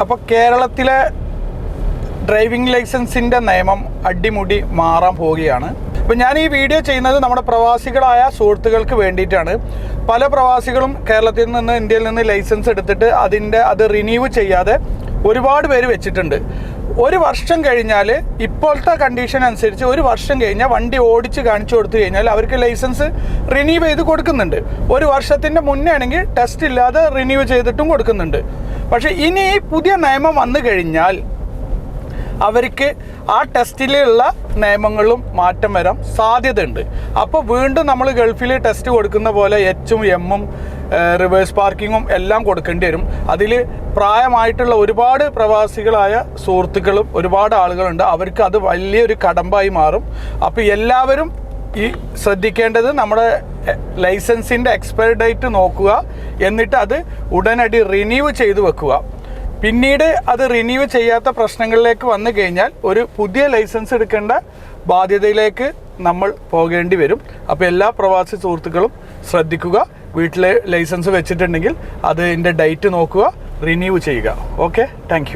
അപ്പോൾ കേരളത്തിലെ ഡ്രൈവിംഗ് ലൈസൻസിന്റെ നിയമം അടിമുടി മാറാൻ പോവുകയാണ്. അപ്പോൾ ഞാൻ ഈ വീഡിയോ ചെയ്യുന്നത് നമ്മുടെ പ്രവാസികളായ സുഹൃത്തുക്കൾക്ക് വേണ്ടിയിട്ടാണ്. പല പ്രവാസികളും കേരളത്തിൽ നിന്ന് ഇന്ത്യയിൽ നിന്ന് ലൈസൻസ് എടുത്തിട്ട് അതിന്റെ അത് റിന്യൂ ചെയ്യാതെ ഒരുപാട് പേര് വെച്ചിട്ടുണ്ട്. ഒരു വർഷം കഴിഞ്ഞാൽ ഇപ്പോഴത്തെ കണ്ടീഷൻ അനുസരിച്ച് ഒരു വർഷം കഴിഞ്ഞാൽ വണ്ടി ഓടിച്ച് കാണിച്ചു കൊടുത്തു കഴിഞ്ഞാൽ അവർക്ക് ലൈസൻസ് റിന്യൂ ചെയ്ത് കൊടുക്കുന്നുണ്ട്. ഒരു വർഷത്തിന്റെ മുന്നേ ആണെങ്കിൽ ടെസ്റ്റ് ഇല്ലാതെ റിന്യൂ ചെയ്തിട്ടും കൊടുക്കുന്നുണ്ട്. പക്ഷേ ഇനി ഈ പുതിയ നിയമം വന്നു കഴിഞ്ഞാൽ അവർക്ക് ആ ടെസ്റ്റിലുള്ള നിയമങ്ങളും മാറ്റം വരാൻ സാധ്യതയുണ്ട്. അപ്പോൾ വീണ്ടും നമ്മൾ ഗൾഫിൽ ടെസ്റ്റ് കൊടുക്കുന്ന പോലെ എച്ചും എമ്മും റിവേഴ്സ് പാർക്കിങ്ങും എല്ലാം കൊടുക്കേണ്ടി വരും. അതിൽ പ്രായമായിട്ടുള്ള ഒരുപാട് പ്രവാസികളായ സുഹൃത്തുക്കളും ഒരുപാട് ആളുകളുണ്ട്. അവർക്ക് അത് വലിയൊരു കടമ്പായി മാറും. അപ്പോൾ എല്ലാവരും ഈ ശ്രദ്ധിക്കേണ്ടത് നമ്മുടെ ലൈസൻസിന്റെ എക്സ്പയർ ഡേറ്റ് നോക്കുക എന്നിട്ട് അത് ഉടനടി റിന്യൂ ചെയ്തു വെക്കുക. പിന്നീട് അത് റിന്യൂ ചെയ്യാത്ത പ്രശ്നങ്ങളിലേക്ക് വന്നു കഴിഞ്ഞാൽ ഒരു പുതിയ ലൈസൻസ് എടുക്കേണ്ട ബാധ്യതയിലേക്ക് നമ്മൾ പോകേണ്ടി വരും. അപ്പോൾ എല്ലാ പ്രവാസി സുഹൃത്തുക്കളും ശ്രദ്ധിക്കുക. വീട്ടിലെ ലൈസൻസ് വെച്ചിട്ടുണ്ടെങ്കിൽ അതിന്റെ ഡേറ്റ് നോക്കുക റിന്യൂ ചെയ്യുക. Okay thank